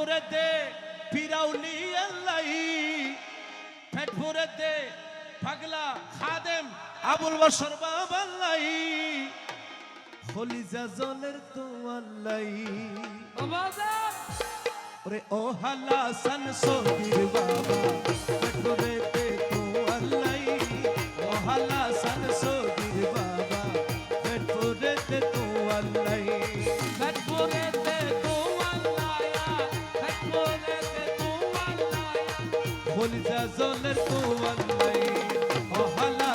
ভরে দে পিরাউলি আল্লাহ। পেট ভরে দে পাগলা খাদেম আবুল বসর বাবাল্লাই খলিজা জলের তো আল্লাহ। ওরে ও হালা সান সহির বাবা। পেটরে তে হলিজা জলের তো আল্লাই ও হালা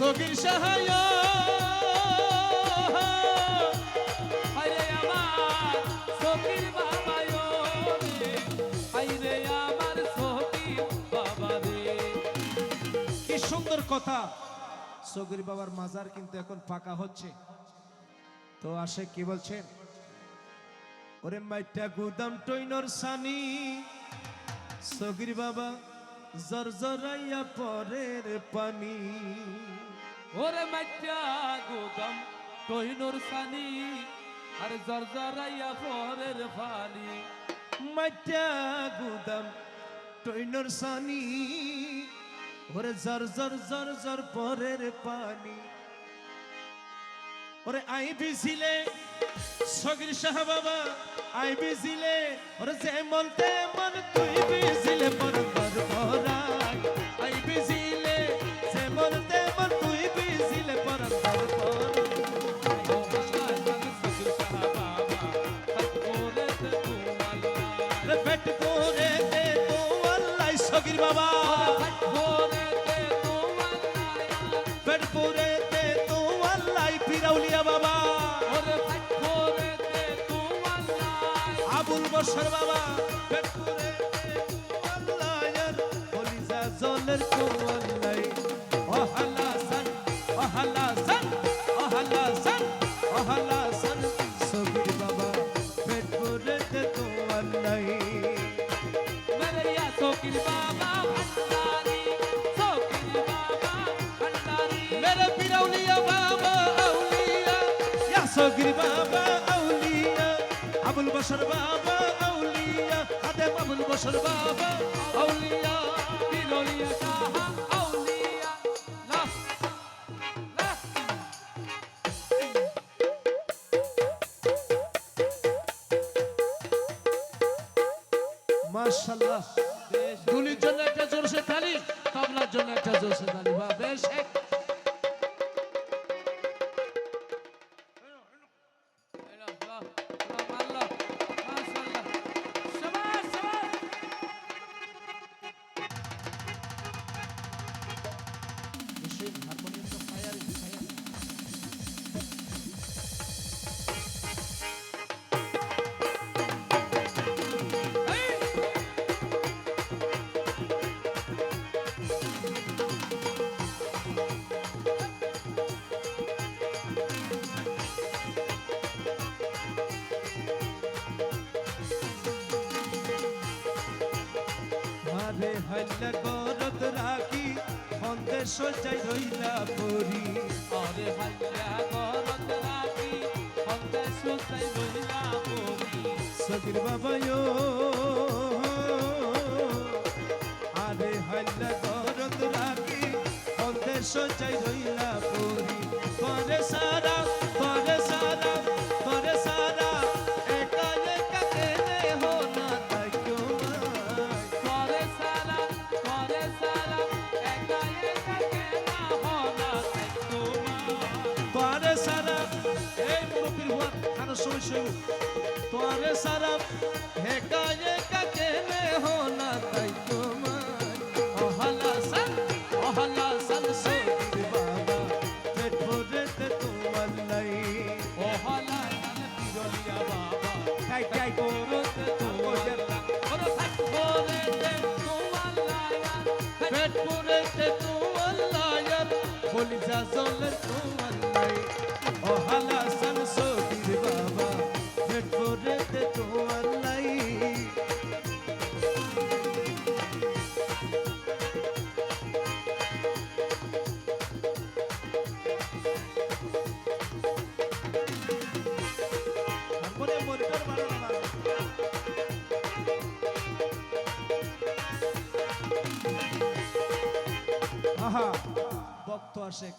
সগীর শাহ ইয়া কি সুন্দর কথা। সগির বাবার মাজার কিন্তু এখন পাকা হচ্ছে। তো আসে কি বলছেন? ওরে মাইটা গুদাম টইনর সানি, সগির বাবা জরজরাইয়া পরের পানি। ওরে মাইটা গোদাম কহিনুর সানি, আর জর্জরাইয়া পরের ফানি মাইটা গুদাম টইনর সানি, ওরে জর জর জর জর পরের পানি। ওরে আই বিছিলে সগির শাহ বাবা আই বিছিলে ওরে যেমন তেমন তুই বিছিলে মন আবুল বর্ষর বাবা পেটপুরে আল্লাহর কলিজা জলের কোমলাই অহালাসান অহালাসান অহালাসান অহালাসান সবির বাবা পেটপুরে তে কোমলাই মারিয়া সকিল বাবা ভান্ডারি সকিল বাবা ভান্ডারি। মেরে পিরাউলিয়া বাবা আউলিয়া ইয়া সকিল বাবা। আবুল বসর বাবা, আউলিয়া। হাতে আবুল বসর বাবা, আউলিয়া। বিরলিয়া কাহা আউলিয়া। দুলির জন্য একটা জোরসে তালি, তবলার জন্য একটা জোরসে তালি। বা বেশ। এক হাইলা গরত রাখি সন্দেশ সজাই রইলা পরি। আরে হাইয়া গরত রাখি হন্তে সুতাই বইলা পড়ি সগির বাবায়ো আরে হাইলা গরত রাখি সন্দেশ সজাই সারা একা একা কেনে হো না তাই তোমার অহালা সান অহালা সান সত্যি বাবা পেটপুরেতে তোমার নাই অহালা সান পিরলিয়া বাবা, তাই তাই করতে তোমার ওর পেটপুরেতে তোমার লায়ার পেটপুরেতে তোমার লায়ার বলি যা জলের তোমার বক্ত আসে।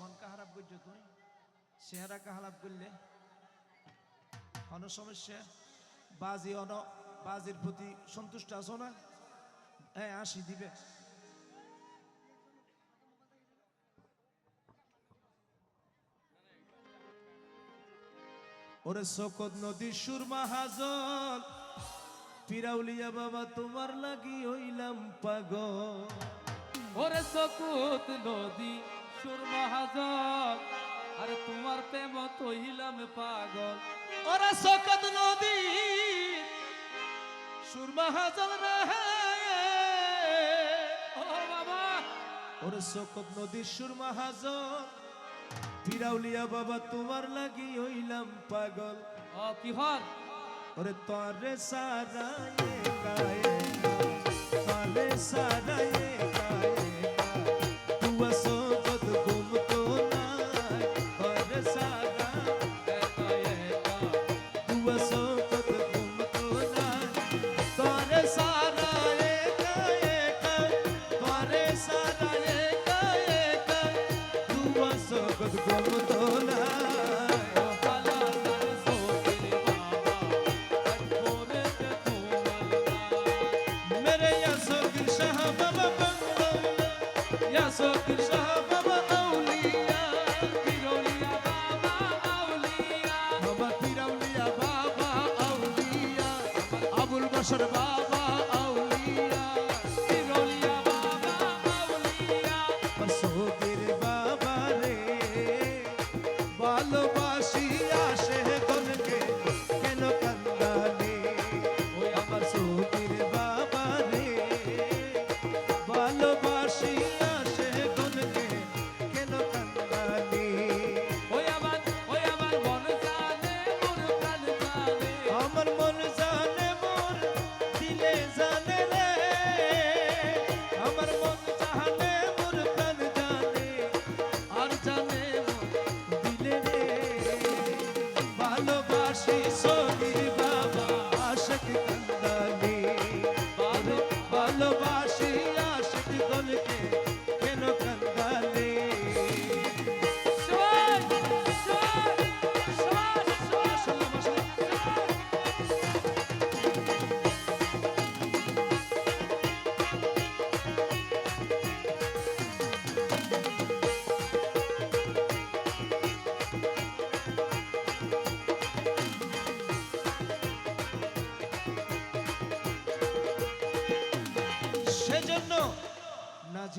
মন কা খারাপ করছ তুই চেহারা কা খারাপ করলে? অন সমস্যা বাজি অন, বাজির প্রতি সন্তুষ্ট আছো না? হ্যাঁ আসি, দিবে। ওরে শোকত নদী সুরমা হাজল পিরাউলিয়া বাবা তোমার লাগি হইলাম পাগল। ওরে সকুত নদী সুরমা হাজর আরে তোমার প্রেম তহিলাম পাগল। ওরে শোকত নদী সুরমা হাজল রে। ও বাবা। ওরে শোকত নদী সুরমা হাজল পিরাউলিয়া বাবা তোমার লাগি হইলাম পাগল। ও কি হর ওরে তরে সারায়ে গায়ে তরে সারায়ে Sharma.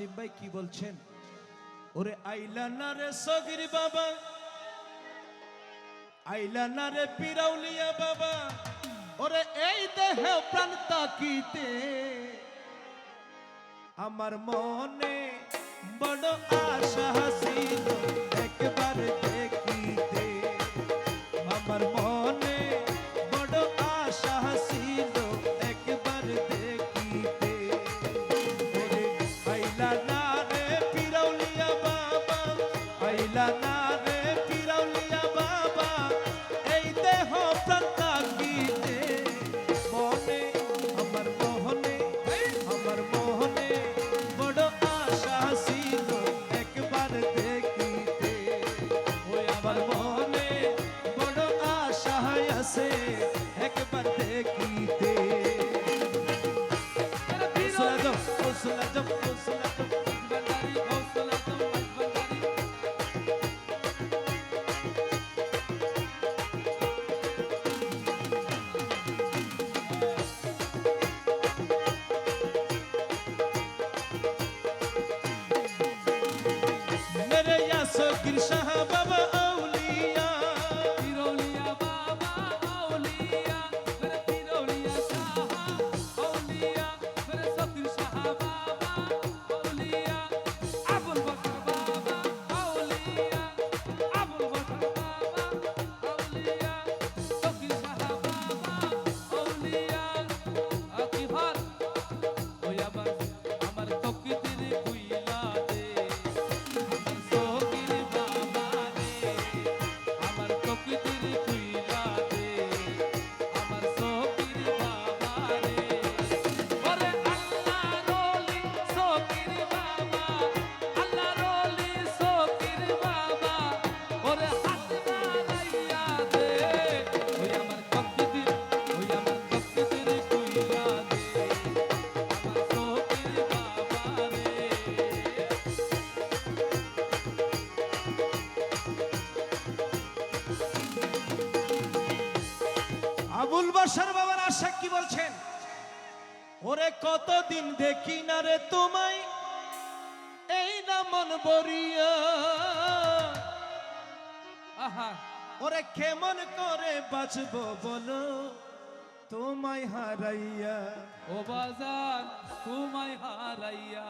নাজিম ভাই কি বলছেন? ওরে আইলা না রে সগির বাবা, আইলা না রে পিরাউলিয়া বাবা, ওরে এই দেহ প্রাণ তাকিতে আমার মনে বড় আশা হাসিল। একবার বর্ষার বাবার আশা কি বলছেন? ওরে কতদিন দেখি না রে তোমায় এই না মন বরিয়া আহা ওরে কেমন করে বাঁচবো বলো তোমায় হারাইয়া। ও বাজান তোমায় হারাইয়া।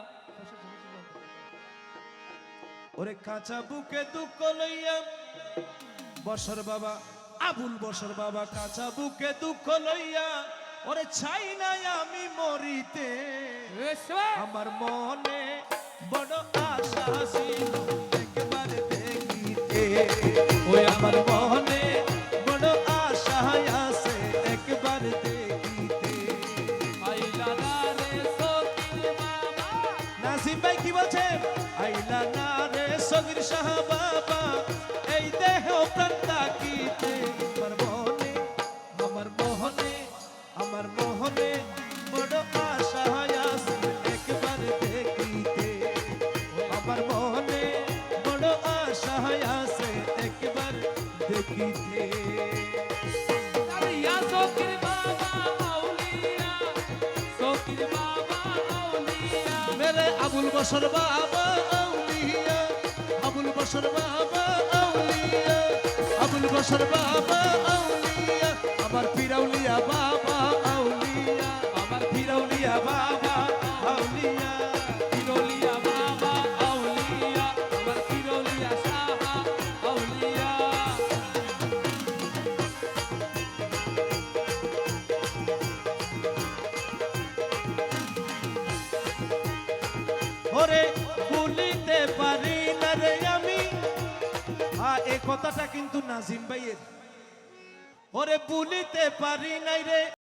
ওরে কাঁচা বুকে দুঃখ লইয়া বসর বাবা আবুল বসর বাবা কাঁচা বুকে দুঃখ লইয়া ওরে চাই নাই আমি মরিতে। আমার মনে বড় আশা ছিল একবার দেখিতে ওই আমার মনে বড় আশা আছে একবার দেখিতে। আইলা না রে সকির বাবা। নাসিম ভাই কি বলছে আইলা না রে সগির শাহ বাবা। মেরে আবুল বসর বাবা আউলিয়া আবুল বসর বাবা আউলিয়া আবুল বসর বাবা আউলিয়া আমার পিরাউলিয়া বাবা আউলিয়া আমার পিরাউলিয়া বাবা আউলিয়া। ওরে ভুলিতে পারি না রে আমি। আ এই কথাটা কিন্তু নাজিম ভাইয়ের। ওরে ভুলিতে পারি নাই রে।